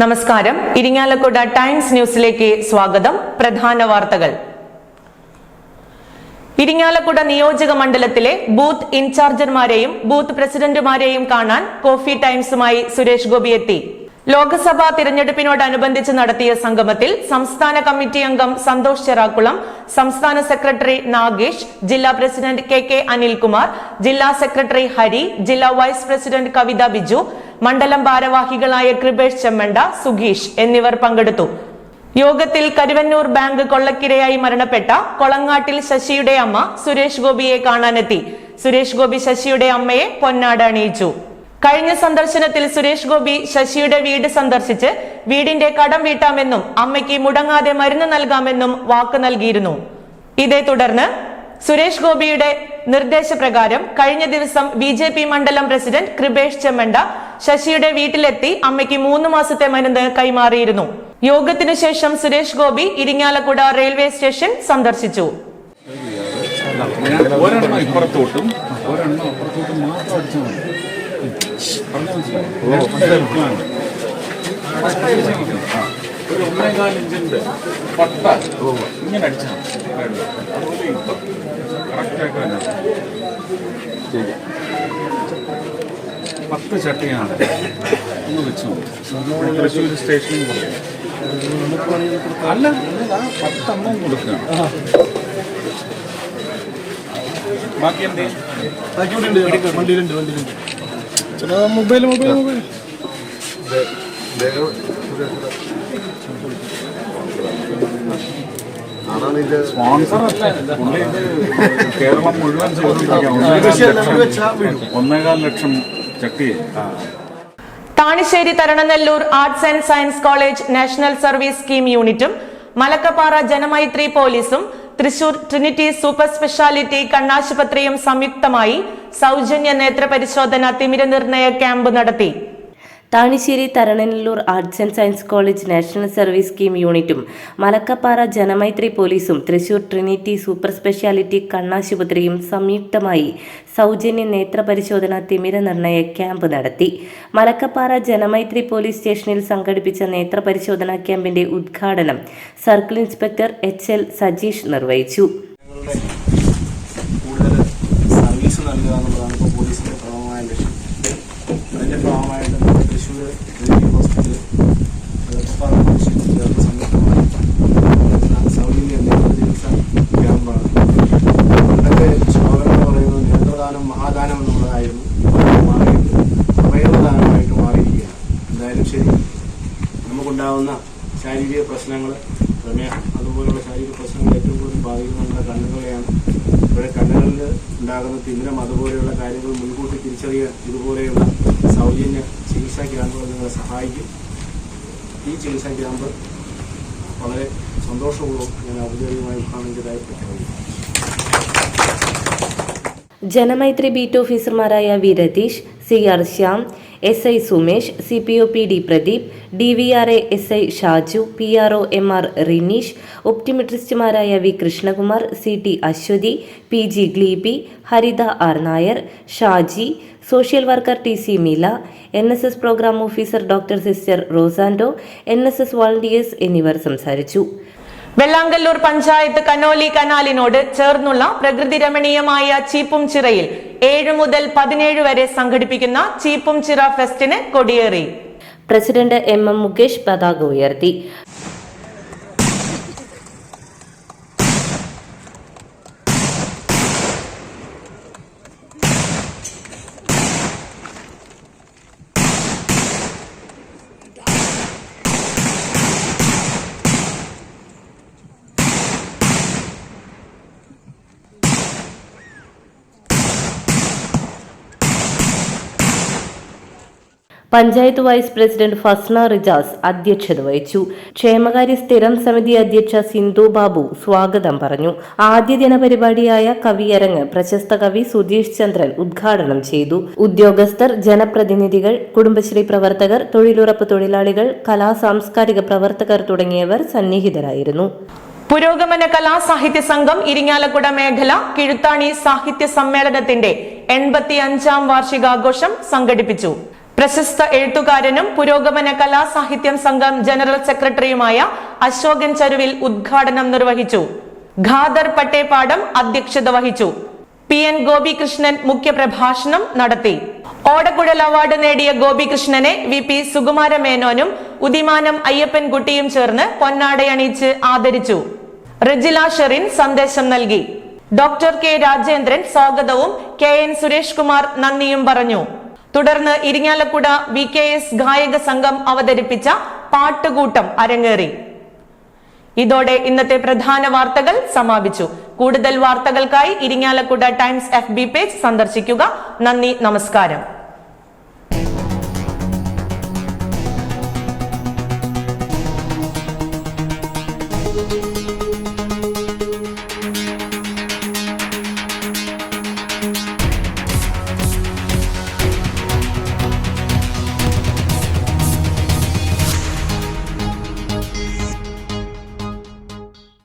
നമസ്കാരം. ഇരിങ്ങാലക്കുട ടൈംസ് ന്യൂസിലേക്ക് സ്വാഗതം. പ്രധാന വാർത്തകൾ. ഇരിങ്ങാലക്കുട നിയോജക മണ്ഡലത്തിലെ ബൂത്ത് ഇൻചാർജർമാരെയും ബൂത്ത് പ്രസിഡന്റുമാരെയും കാണാൻ കോഫി ടൈംസുമായി സുരേഷ് ഗോപി എത്തി. ലോക്സഭാ തിരഞ്ഞെടുപ്പിനോടനുബന്ധിച്ച് നടത്തിയ സംഗമത്തിൽ സംസ്ഥാന കമ്മിറ്റി അംഗം സന്തോഷ് ചെറാക്കുളം സംസ്ഥാന സെക്രട്ടറി നാഗേഷ് ജില്ലാ പ്രസിഡന്റ് കെ കെ അനിൽകുമാർ ജില്ലാ സെക്രട്ടറി ഹരി ജില്ലാ വൈസ് പ്രസിഡന്റ് കവിത ബിജു മണ്ഡലം ഭാരവാഹികളായ കൃപേഷ് ചെമ്മണ്ട സുഗീഷ് എന്നിവർ പങ്കെടുത്തു. യോഗത്തിൽ കരുവന്നൂർ ബാങ്ക് കൊള്ളക്കിരയായി മരണപ്പെട്ട കൊളങ്ങാട്ടിൽ ശശിയുടെ അമ്മ സുരേഷ് ഗോപിയെ കാണാനെത്തി. സുരേഷ് ഗോപി ശശിയുടെ അമ്മയെ പൊന്നാട അണിയിച്ചു കഴിഞ്ഞ സന്ദർശനത്തിൽ സുരേഷ് ഗോപി ശശിയുടെ വീട് സന്ദർശിച്ച് വീടിന്റെ കടം വീട്ടാമെന്നും അമ്മയ്ക്ക് മുടങ്ങാതെ മരുന്ന് നൽകാമെന്നും വാക്ക് നൽകിയിരുന്നു. ഇതേ തുടർന്ന് സുരേഷ് ഗോപിയുടെ നിർദ്ദേശപ്രകാരം കഴിഞ്ഞ ദിവസം ബി ജെ പി മണ്ഡലം പ്രസിഡന്റ് കൃപേഷ് ചെമ്മണ്ട ശശിയുടെ വീട്ടിലെത്തി അമ്മയ്ക്ക് മൂന്ന് മാസത്തെ മരുന്ന് കൈമാറിയിരുന്നു. യോഗത്തിനു ശേഷം സുരേഷ് ഗോപി ഇരിങ്ങാലക്കുട റെയിൽവേ സ്റ്റേഷൻ സന്ദർശിച്ചു. ഒരെണ്ണം ഇപ്പുറത്തോട്ടും ഒരെണ്ണം അപ്പുറത്തോട്ടും മാത്രം ഇങ്ങനെ പത്ത് ചട്ടിയാണ് ഒന്ന് വെച്ചു തൃശ്ശൂർ സ്റ്റേഷനിൽ കൊടുക്കും അല്ല പത്തെണ്ണം കൊടുക്കുകയാണ്. ബാക്കി എന്ത്? വണ്ടിയിലുണ്ട് വണ്ടിയിലുണ്ട്. കേരളം മുഴുവൻ ചെയ്തുകൊണ്ടിരിക്കുകയാണ് ഒന്നേകാൽ ലക്ഷം Thanissery Tharananellur arts and science college national service scheme യൂണിറ്റും മലക്കപ്പാറ ജനമൈത്രി പോലീസും തൃശൂർ ട്രിനിറ്റി സൂപ്പർ സ്പെഷ്യാലിറ്റി കണ്ണാശുപത്രിയും സംയുക്തമായി സൗജന്യ നേത്ര പരിശോധന തിമിര നിർണയ ക്യാമ്പ് നടത്തി. Thanissery Tharananallur arts and science college national service scheme യൂണിറ്റും മലക്കപ്പാറ ജനമൈത്രി പോലീസും തൃശൂർ ട്രിനിറ്റി സൂപ്പർ സ്പെഷ്യാലിറ്റി കണ്ണാശുപത്രിയും സംയുക്തമായി സൗജന്യ നേത്ര പരിശോധന തിമിര നിർണയ ക്യാമ്പ് നടത്തി. മലക്കപ്പാറ ജനമൈത്രി പോലീസ് സ്റ്റേഷനിൽ സംഘടിപ്പിച്ച നേത്ര പരിശോധനാ ക്യാമ്പിന്റെ ഉദ്ഘാടനം circle inspector H L Sajeesh നിർവഹിച്ചു. ഭാഗമായിട്ട് നമ്മുടെ തൃശ്ശൂർ ഹോസ്പിറ്റൽ മലക്കപ്പാറ പോലീസ് ചേർന്ന് നടത്തുന്ന സൗജന്യ നേത്ര ചികിത്സ ക്യാമ്പാണ് പണ്ടൊക്കെ ശ്ലോകം എന്ന് പറയുന്നത് നേത്രദാനം മഹാദാനം എന്നുള്ളതായിരുന്നു മാറിയിട്ട് അവയവദാനമായിട്ട് മാറിയിരിക്കുകയാണ് എന്തായാലും ശരി നമുക്കുണ്ടാവുന്ന ശാരീരിക പ്രശ്നങ്ങൾ പ്രമേഹം അതുപോലുള്ള ശാരീരിക പ്രശ്നങ്ങൾ ഏറ്റവും കൂടുതൽ ബാധിക്കുന്നത് കണ്ണുകളെയാണ്. ഇവിടെ കണ്ണുകളിൽ ഉണ്ടാകുന്ന തിമിരം അതുപോലെയുള്ള കാര്യങ്ങൾ മുൻകൂട്ടി തിരിച്ചറിയാൻ ഇതുപോലെയുള്ള സൗജന്യ ചികിത്സാ ക്യാമ്പുകൾ നിങ്ങളെ സഹായിക്കും. ഈ ചികിത്സാ ക്യാമ്പ് വളരെ സന്തോഷപൂർവം ഞാൻ ഔദ്യോഗികമായി ചെയ്തതായി പ്രഖ്യാപിക്കുന്നു. ജനമൈത്രി ബീറ്റ് ഓഫീസർമാരായ V Ratheesh C R Shyam S I Sumesh C P O P D Pradeep D V R A S I Shaju P R O M R Rineesh ഒപ്റ്റിമെട്രിസ്റ്റുമാരായ V Krishnakumar C T Aswathi P G Gleebi Haritha R Nair Shaji social worker T C Meela N S S programme officer doctor sister Rosando N S S volunteers എന്നിവർ സംസാരിച്ചു. Vellangallur panchayat Conolly കനാലിനോട് ചേർന്നുള്ള പ്രകൃതി രമണീയമായ ചീപ്പും ചിറയിൽ ഏഴ് മുതൽ പതിനേഴ് വരെ സംഘടിപ്പിക്കുന്ന ചീപ്പും ചിറ ഫെസ്റ്റിന് കൊടിയേറി. പ്രസിഡന്റ് എം എം മുകേഷ് പതാക ഉയർത്തി. പഞ്ചായത്ത് വൈസ് പ്രസിഡന്റ് ഫസ്ന റിജാസ് അധ്യക്ഷത വഹിച്ചു. ക്ഷേമകാര്യ സ്ഥിരം സമിതി അധ്യക്ഷ സിന്ധു ബാബു സ്വാഗതം പറഞ്ഞു. ആദ്യ ദിന പരിപാടിയായ കവിയരങ്ങ് പ്രശസ്ത കവി സുധീഷ് ചന്ദ്രൻ ഉദ്ഘാടനം ചെയ്തു. ഉദ്യോഗസ്ഥർ ജനപ്രതിനിധികൾ കുടുംബശ്രീ പ്രവർത്തകർ തൊഴിലുറപ്പ് തൊഴിലാളികൾ കലാ സാംസ്കാരിക പ്രവർത്തകർ തുടങ്ങിയവർ സന്നിഹിതരായിരുന്നു. പുരോഗമന കലാ സാഹിത്യ സംഘം ഇരിങ്ങാലക്കുട മേഖല കിഴുത്താണി സാഹിത്യ സമ്മേളനത്തിന്റെ എൺപത്തി അഞ്ചാം വാർഷികാഘോഷം സംഘടിപ്പിച്ചു. പ്രശസ്ത എഴുത്തുകാരനും പുരോഗമന കലാ സാഹിത്യം സംഘം ജനറൽ സെക്രട്ടറിയുമായ അശോകൻ ചരുവിൽ ഉദ്ഘാടനം നിർവഹിച്ചു. ഖാദർ പട്ടേപാടം അധ്യക്ഷത വഹിച്ചു. പി എൻ ഗോപികൃഷ്ണൻ മുഖ്യപ്രഭാഷണം നടത്തി. ഓടക്കുഴൽ അവാർഡ് നേടിയ ഗോപികൃഷ്ണനെ വി പി സുകുമാര മേനോനും ഉദിമാനം അയ്യപ്പൻകുട്ടിയും ചേർന്ന് പൊന്നാടയണിയിച്ച് ആദരിച്ചു. റിജില ഷെറിൻ സന്ദേശം നൽകി. ഡോക്ടർ കെ രാജേന്ദ്രൻ സ്വാഗതവും കെ എൻ സുരേഷ് കുമാർ നന്ദിയും പറഞ്ഞു. തുടർന്ന് ഇരിങ്ങാലക്കുട വി കെ എസ് ഗായക സംഘം അവതരിപ്പിച്ച പാട്ടുകൂട്ടം അരങ്ങേറി. ഇതോടെ ഇന്നത്തെ പ്രധാന വാർത്തകൾ സമാപിച്ചു. കൂടുതൽ വാർത്തകൾക്കായി Irinjalakuda Times F B page സന്ദർശിക്കുക. നന്ദി നമസ്കാരം.